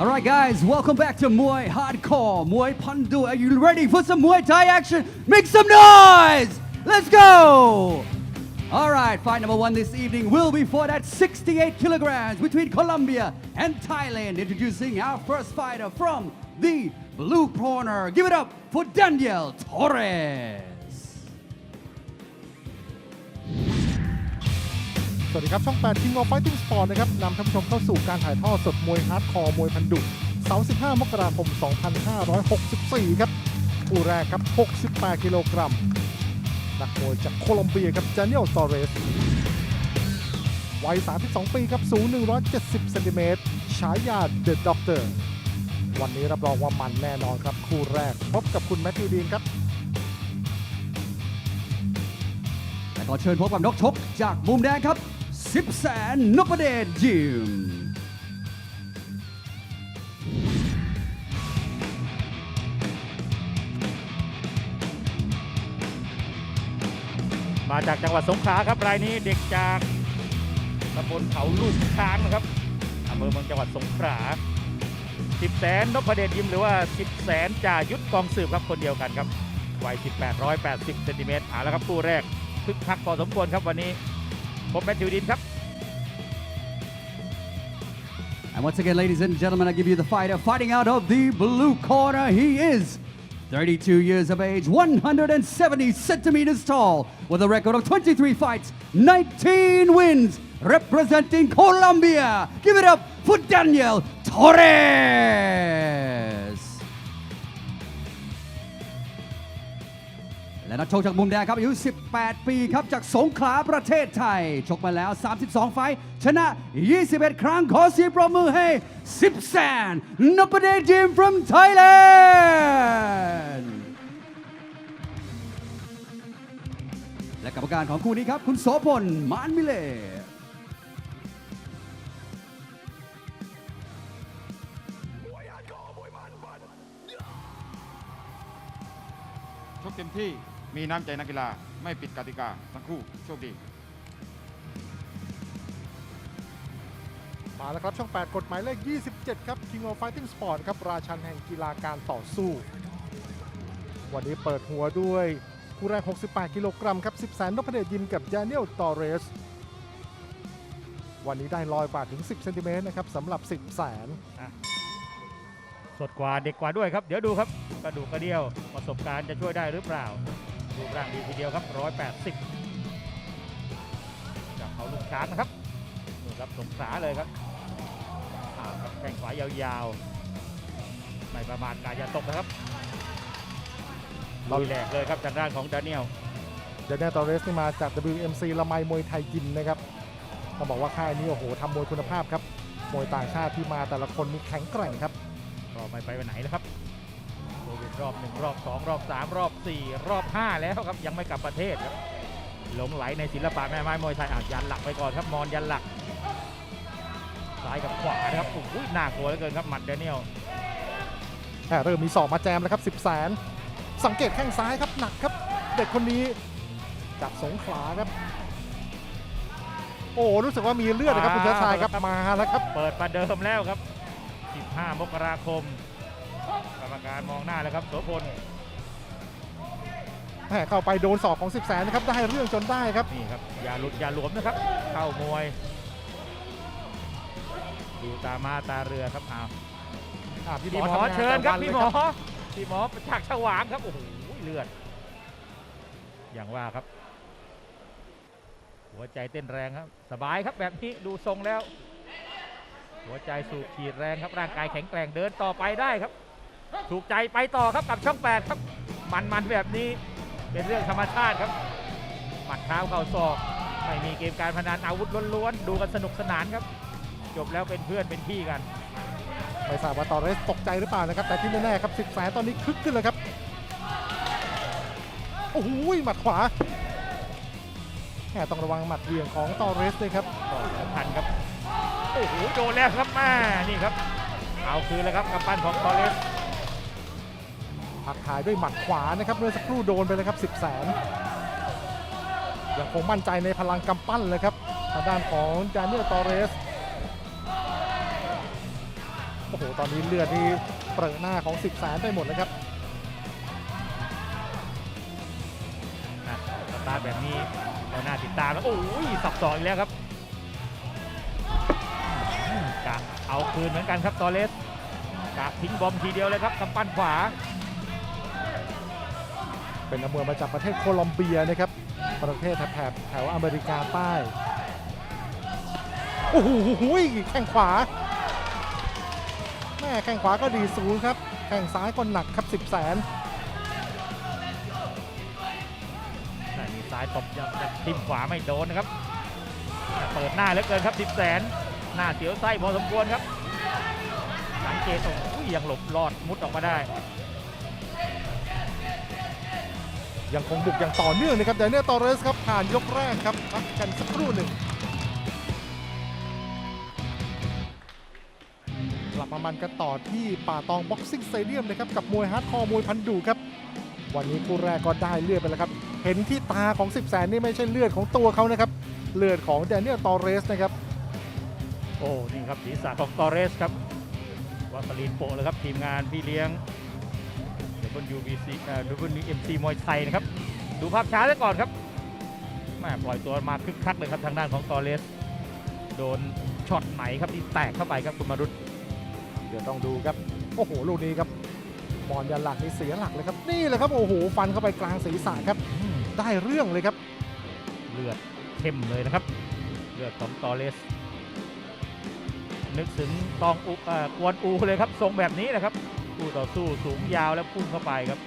All right, guys, welcome back to Muay Hardcore, Muay Pandu. Are you ready for some Muay Thai action? Make some noise! Let's go! All right, fight number one this evening will be fought at 68 kilograms between Colombia and Thailand. Introducing our first fighter from the blue corner. Give it up for Daniel Torres. สวัสดีครับ ช่อง8 King of Fighting Sport นะครับนำท่านผู้ชมเข้าสู่การถ่ายทอดสดมวยฮาร์ดคอร์มวยพันดุเสาร์15 มกราคม 2564 ครับคู่แรกครับ 68 กิโลกรัม นักมวยจากโคลอมเบียครับจานิเอลตอเรส วัย 32 ปีครับ สูง 170 เซนติเมตร ฉายาเดอะด็อกเตอร์ วันนี้รับรองว่ามันแน่นอนครับ คู่แรกพบกับคุณแมทธิวดีนครับและขอเชิญพบกับนกชกจากมุมแดงครับ สิบแสนนพเดชยิมมาจากจังหวัดสงขลาครับรายนี้เด็กจากตำบลเขาลูกช้างนะครับอำเภอเมืองจังหวัดสงขลาสิบแสนนพเดชยิมหรือว่าสิบแสนจ่ายุทธกองสืบครับคนเดียวกันครับวัย18 180เซนติเมตรเอาละครับคู่แรกคึกคักพอสมควรครับวันนี้ ผมแมทธิวดินครับ And once again, ladies and gentlemen, I give you the fighter fighting out of the blue corner. He is 32 years of age, 170 centimeters tall, with a record of 23 fights, 19 wins, representing Colombia. Give it up for Daniel Torres. และนักชกจากมุมแดงครับอายุ 18 ปีครับจากสงขลาประเทศไทย ชกมาแล้ว 32 ไฟท์ชนะ 21 ครั้งขอเสียงปรบมือให้ 10 แสนนพเดชจิม from Thailand และกรรมการของคู่นี้ครับ คุณโสพลมานมิเลชกเต็มที่ มีน้ำใจนักกีฬาไม่ปิดกติกาทั้งคู่โชคดีมาแล้วครับ ช่อง 8 กฎหมายเลข 27 ครับ King of Fighting Sport ครับ ราชันแห่งกีฬาการต่อสู้ วันนี้เปิดหัวด้วยคู่แรก 68 กิโลกรัมครับ 10 แสนนพเดชยิมกับ d า n เ e ลตอเรส วันนี้ได้ลอยบาทถึง 10 เซนติเมตรนะครับสำหรับ 10 แสนสดกว่าเด็กกว่าด้วยครับ เดี๋ยวดูครับ กระดูกกระเดี่ยวประสบการณ์จะช่วยได้หรือเปล่า รูปร่างดีทีเดียวครับ 180 จากเขาลูกช้างนะครับดูครับสงขลาเลยครับอ่าครับแข้งขวายาวๆ ไม่ประมาทกาอย่าตกนะครับลุยแหลกเลยครับจากด้านของดานิเอลเดน n น l ตอเรสนี่มาจาก WMC ละไมมวยไทยยิมนะครับต้องบอกว่าค่ายนี้โอ้โหทำมวยคุณภาพครับ มวยต่างชาติที่มาแต่ละคนมีแข็งแกร่งครับ ก็ไม่ไปไหนแล้วครับ รอบหนึ่งรอบสองรอบสามรอบสี่รอบห้าแล้วครับ ยังไม่กลับประเทศครับหลงไหลในศิลปะแม่ไม้มวยไทยอะยันหลักไปก่อนครับมอนยันหลักซ้ายกับขวานะครับโอ้โหน่ากลัวเหลือเกินครับหมัดเดนิเอลแหม่เริ่มมีศอกมาแจมแล้วครับ10แสนสังเกตแข้งซ้ายครับหนักครับ เด็กคนนี้จากสงขลาครับ โอ้รู้สึกว่ามีเลือดนะครับคุณเชื้อชายครับมาแล้วครับ เปิดประเดิมแล้วครับ 15 มกราคม กรรมการมองหน้าแล้วครับโสพลแหม่เข้าไปโดนศอกของ10แสนนะครับได้เรื่องจนได้ครับ นี่ครับอย่าหลุดอย่าหลวมนะครับ เข้ามวย ดูตามาตาเรือครับอ้าวอะพี่หมพี่อหมอทำงานเชิญครับแต่วันพี่เลยหมอพี่หมอฉากฉวางครับโอ้โหเลือด อย่างว่าครับ หัวใจเต้นแรงครับ สบายครับแบบนี้ดูทรงแล้ว หัวใจสูบฉีดแรงครับร่างกายแข็งแกร่งเดินต่อไปได้ครับ ถูกใจไปต่อครับกับช่องแปดครับ มันมันๆแบบนี้เป็นเรื่องธรรมชาติครับหมัดเท้าเข่าศอกไม่มีเกมการพนันอาวุธล้วนๆดูกันสนุกสนานครับ จบแล้วเป็นเพื่อนเป็นพี่กันไม่ทราบว่าตอเรสตกใจหรือเปล่านะครับ แต่ที่แน่ๆครับ10แสนตอนนี้คึกขึ้นเลยครับโอ้โหหมัดขวาแหม่ต้องระวังหมัดเหวี่ยงของตอเรสด้วยครับก็สำคัญครับ โอ้โห โดนแล้วครับแม่นี่ครับ เอาคืนแล้วครับกำปั้นของตอเลส ผักขายด้วยหมัดขวานะครับเมื่อสักครู่โดนไปเลยครับ10แสนยังคงมั่นใจในพลังกำปั้นเลยครับทางด้านของดานิเอลตอเรสโอ้โหตอนนี้เลือดนี่เปรอะหน้าของ10แสนไปหมดเลยครับสตาร์ทแบบนี้ก็น่าติดตามแล้วโอ้ยสับสองอีกแล้วครับกะเอาคืนเหมือนกันครับตอเลสกะทิ้งบอมทีเดียวเลยครับกำปั้นขวา เป็นนักมวยมาจากประเทศโคลอมเบียนะครับประเทศแถบแถวอเมริกาใต้โอ้โหแข้งขวาแม่แข้งขวาก็ดีสูงครับแข้งซ้ายก็หนักครับ 10 แสนแต่มีซ้ายตบยับทิมขวาไม่โดนนะครับ เปิดหน้าเหลือเกินครับสิบแสน หน้าเสียวไส้พอสมควรครับสังเกตโอ้ยยังหลบรอดมุดออกมาได้ ยังคงบุกอย่างต่อเนื่องนะครับแต่เนี่ยตอเรสครับผ่านยกแรกครับพักกันสักครู่หนึ่งกลับมามันกันต่อที่ป่าตองบ็อกซิ่งสเตเดียมนะครับกับมวยฮาร์ดคอร์มวยพันดุครับ วันนี้คู่แรกก็ได้เลือดไปแล้วครับ เห็นที่ตาของ 10 แสนนี่ไม่ใช่เลือดของตัวเขานะครับ เลือดของแดเนียลตอเรสนะครับโอ้นี่ครับศีรษะของตอเรสครับวาสลีนโปะเลยครับทีมงานพี่เลี้ยง WBC เอ่อ WMC มวยไทยนะครับ ดูภาพช้าซะก่อนครับแม่ปล่อยตัวมาคึกคักเลยครับทางด้านของตอเรสโดนช็อตไหนครับที่แตกเข้าไปครับคุณมารุตเดี๋ยวต้องดูครับ โอ้โห ลูกนี้ครับมอนยันหลักนี่เสียหลักเลยครับ นี่แหละครับโอ้โหฟันเข้าไปกลางศีรษะครับ ได้เรื่องเลยครับ เลือดเข้มเลยนะครับ เลือดของตอเรสนึกถึงตองอุเอ่อกวนอูเลยครับทรงแบบนี้นะครับ คู่ต่อสู้สูงยาวแล้วพุ่งเข้าไปครับ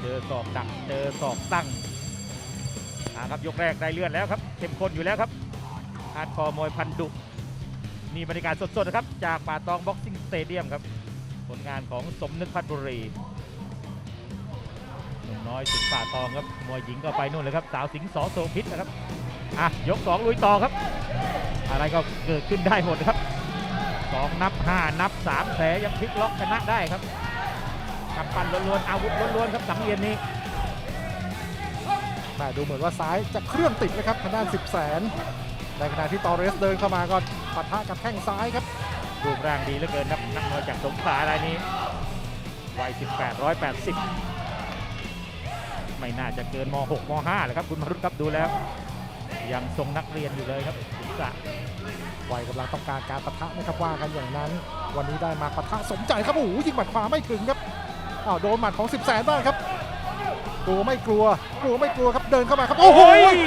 เจอศอกดักเจอศอกตั้งอ่าครับยกแรกได้เลือดแล้วครับเข้มข้นอยู่แล้วครับฮาร์ดคอร์มวยพันดุนี่บรรยากาศสดๆนะครับ จากป่าตองบ็อกซิ่งสเตเดียมครับ ผลงานของสมนึกพัฒบุรีหนุ่มน้อยสิงป่าตองครับมวยหญิงก็ไปนู่นเลยครับ สาวสิงห์สอโสพิษนะครับอะยกสองลุยต่อครับ อะไรก็เกิดขึ้นได้หมดนะครับ สองนับห้านับสามแผลยังพลิกล็อกชนะได้ครับกำปั้นล้วนๆอาวุธล้วนๆครับสังเวียนนี้แต่ดูเหมือนว่าซ้ายจะเคลื่อนติดนะครับทางด้าน 10 แสนในขณะที่ตอเรสเดินเข้ามาก็ปะทะกับแข้งซ้ายครับรูปร่างดีเหลือเกินครับนักมวยจากสงขลารายนี้วัย 18 180 ไม่น่าจะเกินม .6 ม .5 เลยครับคุณมรุตครับดูแล้ว ยังทรงนักเรียนอยู่เลยครับศิษะ วัยกำลังต้องการการปะทะนะครับว่ากันอย่างนั้น วันนี้ได้มาปะทะสมใจครับโอ้โหยิงหมัดขวาไม่ถึงครับอ้าวโดนหมัดของ10แสนบ้างครับกลัวไม่กลัวกลัวไม่กลัวครับเดินเข้ามาครับโอ้โห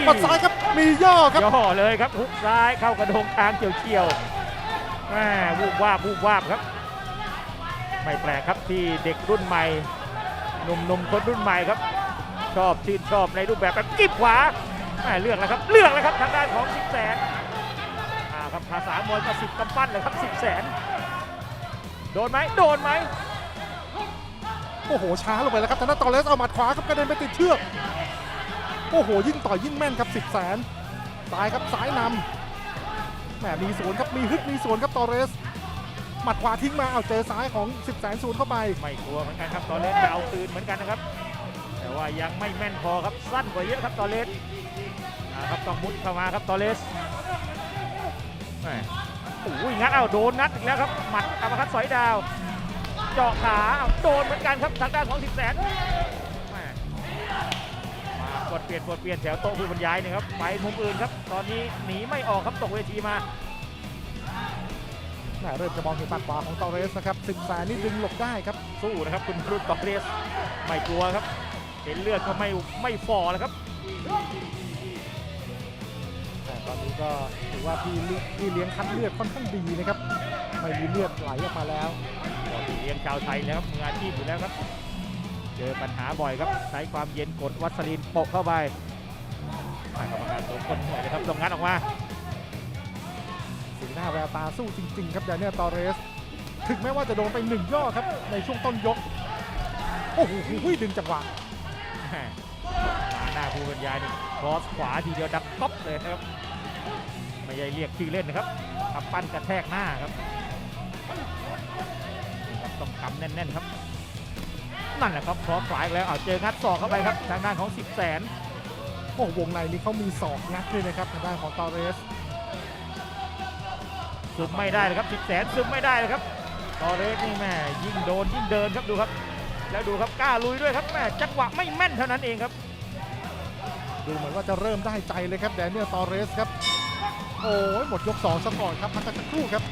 หมัดซ้ายครับมีย่อครับ ย่อเลยครับฮุกซ้ายเข้ากระโดงคางเฉียวเฉียวๆแม่วูบวาบวูบวาบครับ ไม่แปลกครับที่เด็กรุ่นใหม่หนุ่มๆคนรุ่นใหม่ครับ ชอบชื่นชอบในรูปแบบแบบกิ๊บขวาแม่เลือกแล้วครับ เลือกแล้วครับทางด้านของสิบแสนอ่าครับภาษามวยก็สิบกำปั้นเลยครับสิบแสนโดนไหมโดนไหมโอ้โหช้าลงไปแล้วครับทางด้านตอเลสเอาหมัดขวาครับกระเด็นไปติดเชือกโอ้โหยิ่งต่อยยิ่งแม่นครับ10แสนซ้ายครับซ้ายนำแหมมีสวนครับมีฮึดมีสวนครับตอเรสหมัดขวาทิ้งมาเอาเจอซ้ายของ10แสนศูนย์เข้าไปไม่กลัวเหมือนกันครับตอนเลสจะเอาคืนเหมือนกันนะครับ แต่ว่ายังไม่แม่นพอครับสั้นกว่าเยอะครับตอเลสอ่าครับต้องมุดเข้ามาครับตอเลสแหม่ โอ้ยงัดเอาโดนนัดอีกแล้วครับหมัดอัปคัดสอยดาวเจาะขาเอาโดนเหมือนกันครับทางด้านของสิบแสนแหม่มากดเปลี่ยนกดเปลี่ยนแถวโต๊ะผู้บรรยายนะครับไปมุมอื่นครับ ตอนนี้หนีไม่ออกครับตกเวทีมาแหมเริ่มจะมองเห็นปัดขวาของตอเรสนะครับสิบแสนนี่ดึงหลบได้ครับสู้นะครับคุณรุ่นตอเรสไม่กลัวครับเห็นเลือดก็ไม่ไม่ฝ่อแล้วครับแต่ตอนนี้ก็ถือว่าพี่ลิพี่เลี้ยงคัดเลือดค่อนข้างดีนะครับไม่มีเลือดไหลออกมาแล้วก็เลี้ยงชาวไทยแล้วครับมืออาชีพอยู่แล้วครับ เจอปัญหาบ่อยครับใช้ความเย็นกดวัสลีนโปะเข้าไปอ่ากรรมการสองคนหน่อยนะครับต้องงัดออกมาสีหน้าแววตาสู้จริง ๆ ครับแดเนียลตอเรส ถึงแม้ว่าจะโดนไปหนึ่งย่อครับ ในช่วงต้นยก โอ้โหดึงจังหวะแหม่มาหน้าผู้บรรยายนี่ครอสขวาทีเดียวดับก๊อปเลยนะครับ ไม่ใช่เรียกชื่อเล่นนะครับขับปั้นกระแทกหน้าครับนี่ครับต้องกำแน่นๆครับ นั่นแหละครับครอสขวาอีกแล้วเอาเจองัดศอกเข้าไปครับทางด้านของ10แสนโอ้โหวงในนี้เขามีศอกงัดด้วยนะครับทางด้านของตอเรสซึมไม่ได้เลยครับ10แสนซึมไม่ได้เลยครับตอเรสนี่แม่ยิ่งโดนยิ่งเดินครับดูครับ แล้วดูครับกล้าลุยด้วยครับแม่จังหวะไม่แม่นเท่านั้นเองครับ ดูเหมือนว่าจะเริ่มได้ใจเลยครับแดเนียลตอเรสครับ โอ้ยหมดยก2ซะก่อนครับพักกันสักครู่ครับ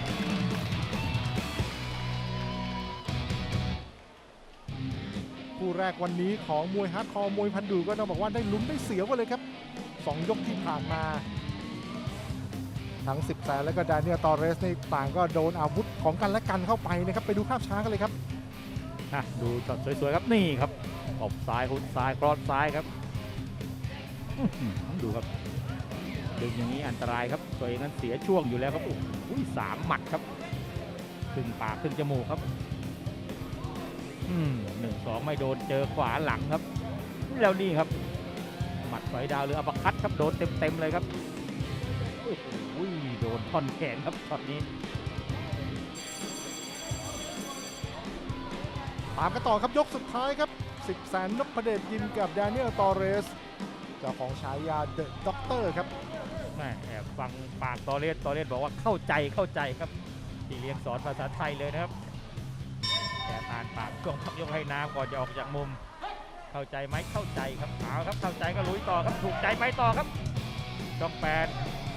คู่แรกวันนี้ของมวยฮาร์ดคอร์มวยพันดูก็ต้องบอกว่าได้ลุ้นได้เสียวกันเลยครับ 2 ยกที่ผ่านมา ทั้ง 10แสนและก็ดเนียลตอเรสในต่างก็โดนอาวุธของกันและกันเข้าไปนะครับ ไปดูภาพช้ากันเลยครับอะดูช็อตสวยๆครับนี่ครับตบซ้ายหุนซ้ายกรอดซ้ายครับดูครับดึงอย่างนี้อันตรายครับ ตัวเองนั้นเสียช่วงอยู่แล้วครับโอ้โหสามหมัดครับครึ่งปากครึ่งจมูกครับอืมหนึ่งสองไม่โดนเจอขวาหลังครับ แล้วนี่ครับ หมัดสอยดาวหรืออัปคัตครับโดนเต็มๆเลยครับโอ้โหโดนท่อนแขนครับช็อตนี้ตามกันต่อครับยกสุดท้ายครับ10แสนนพเดชยิมกับแดเนียลตอเรส เจ้าของฉายาเดอะด็อกเตอร์ครับ แม่แอบฟังปากตอเลสตอเลสบอกว่าเข้าใจเข้าใจครับที่เรียนสอนภาษาไทยเลยนะครับแอบอ่านปากช่วงพักยกให้น้ำก่อนจะออกจากมุม เข้าใจไหมเข้าใจครับเอาครับเข้าใจก็ลุยต่อครับถูกใจไปต่อครับช่องแปด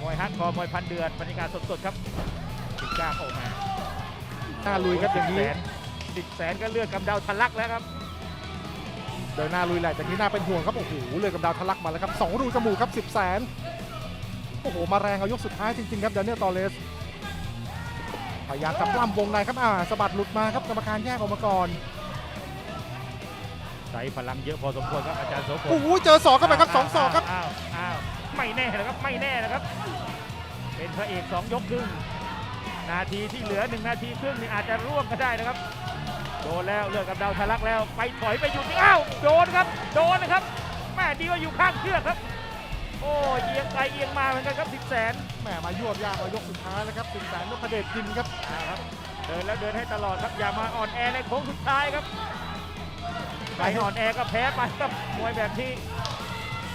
มวยฮักคอร์มวยพันเดือนบรรยากาศสดๆครับสิบเก้าโอ้มาหน้าลุยครับอย่างนี้สิบแสนก็เลือดกำเดาทะลักแล้วครับเดินหน้าลุยแหละจากนี้หน้าเป็นห่วงครับโอ้โหเลยกับดาวทะลักมาแล้วครับสองรูจมูกครับ10แสนโอ้โห มาแรงเอายกสุดท้ายจริง ๆ ครับแดเนียลตอเรสพยายามทำล่ำวงในครับอ่าสะบัดหลุดมาครับกรรมการแยกออกมาก่อนใช้พลังเยอะพอสมควรครับอาจารย์โสพลโอ้โหเจอศอกเข้าไปครับสองศอกครับอ้าวอ้าวไม่แน่นะครับ ไม่แน่นะครับ เป็นพระเอกสองยกครึ่งนาทีที่เหลือหนึ่งนาทีครึ่งนี่อาจจะร่วงก็ได้นะครับ โดนแล้วเลือดกับดาวทะลักแล้ว ไปถอยไปหยุดนี่อ้าวโดนครับ โดนนะครับแม่ดีว่าอยู่ข้างเชือกครับ โอ้ยเอียงไปเอียงมาเหมือนกันครับสิบแสนแหมมายวบยากเอายกสุดท้ายแล้วครับ10แสนนพเดชยิมครับครับ เดินแล้วเดินให้ตลอดครับอย่ามาอ่อนแอในโค้งสุดท้ายครับใครอ่อนแอก็แพ้ไปครับมวยแบบนี้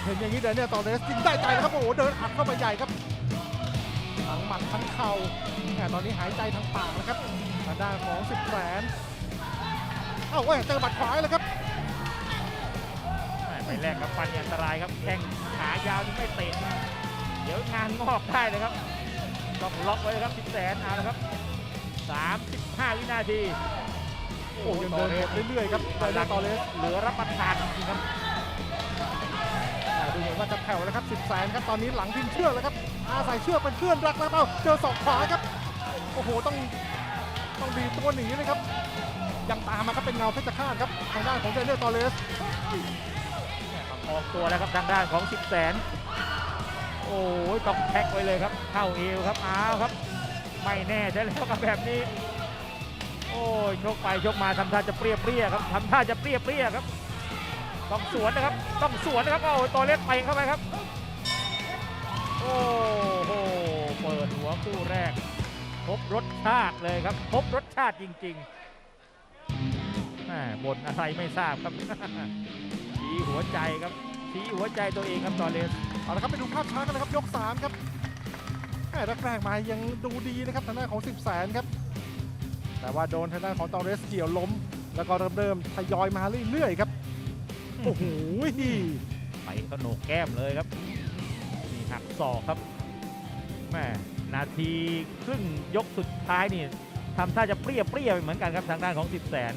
เห็นอย่างนี้แดเนียลตอเรสยิงได้ใจแล้วครับโอ้โหเดินอัดเข้าไปใหญ่ครับทั้งหมัดทั้งเข่าแหมตอนนี้หายใจทางปากแล้วครับทางด้านของ10แสนเอ้าเว้ยเจอหมัดขวาแล้วครับ ไปแรกกับฟันนี่อันตรายครับแข้งขายาวนี่ไม่เตะเดี๋ยวงานงอกได้เลยครับต้องล็อกไว้ครับสิบแสนเอาละครับ 35 วินาทีโอ้ยังเดินเรื่อยๆครับไดเนียลตอเรสเหลือรับประทานจริงๆครับดูเหมือนว่าจะแผ่วแล้วครับ10แสนครับตอนนี้หลังพิงเชือกแล้วครับอาศัยเชือกเป็นเพื่อนรักแล้วเปล่าเจอศอกขวาครับโอ้โหต้องต้องดีตัวหนีเลยครับยังตามมาครับเป็นเงาเพชรฆาตครับทางด้านของเดนเนอร์ตอเรส ออกตัวแล้วครับทางด้านของ10แสนโอ้ยต้องแท็กไว้เลยครับเข้าเอวครับอ้าวครับ ไม่แน่ใช่แล้วกับแบบนี้ โอ้ยชกไปชกมาทำท่าจะเปรี้ยเปรี้ยๆครับทำท่าจะเปรี้ยเปรี้ยๆครับ ต้องสวนนะครับต้องสวนนะครับโอ้ยตัวเล็กไปเข้าไปครับ โอ้โหเปิดหัวคู่แรก พบรสชาติเลยครับ พบรสชาติจริงๆแหม่บ่นอะไรไม่ทราบครับ ชี้หัวใจครับ ชี้หัวใจตัวเองครับตอนเลสเอาละครับไปดูภาพช้ากันเลยครับยก3ครับแหม่แรกๆมายังดูดีนะครับทางด้านของ 10 แสนครับ แต่ว่าโดนทางด้านของตอเรสเกี่ยวล้ม แล้วก็เริ่มเริ่มทยอยมาเรื่อยๆครับ โอ้โหไปก็โหนกแก้มเลยครับนี่หักศอกครับแม่นาทีครึ่งยกสุดท้ายนี่ทำท่าจะเปรี้ยเปรี้ยไปเหมือนกันครับทางด้านของ 10 แสน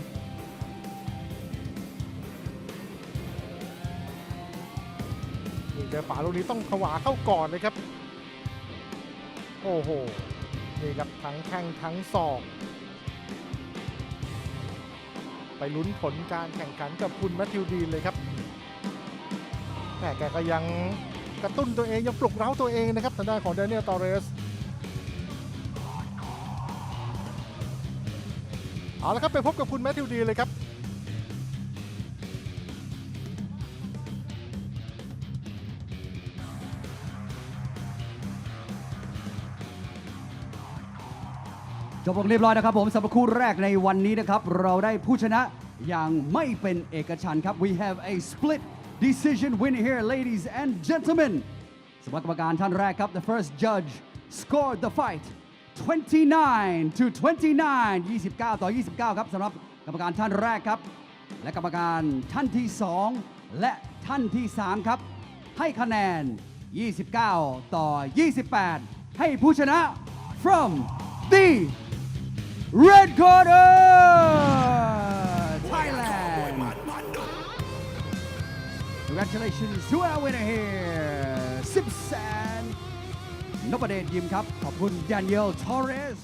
เจอฝาลูกนี้ต้องขวาเข้าก่อนเลยครับ โอ้โห นี่ครับทั้งแข้งทั้งศอก ไปลุ้นผลการแข่งขันกับคุณแมทธิวดีนเลยครับแต่แกก็ยังกระตุ้นตัวเองยังปลุกเร้าตัวเองนะครับทางด้านของเดนเนียลตอเรสเอาละครับไปพบกับคุณแมทธิวดีนเลยครับ จบลงเรียบร้อยนะครับผมสำหรับคู่แรกในวันนี้นะครับ เราได้ผู้ชนะอย่างไม่เป็นเอกฉันท์ครับ we have a split decision win here ladies and gentlemen สำหรับกรรมการท่านแรกครับ the first judge scored the fight 29 to 29 29 ต่อ 29 ครับสำหรับกรรมการท่านแรกครับ และกรรมการท่านที่ 2 และท่านที่ 3 ครับ ให้คะแนน 29 ต่อ 28 ให้ผู้ชนะ from the Red Corner Thailand Congratulations to our winner here 10แสนนบเดชยิมครับ ขอบคุณดานเยลทอเรส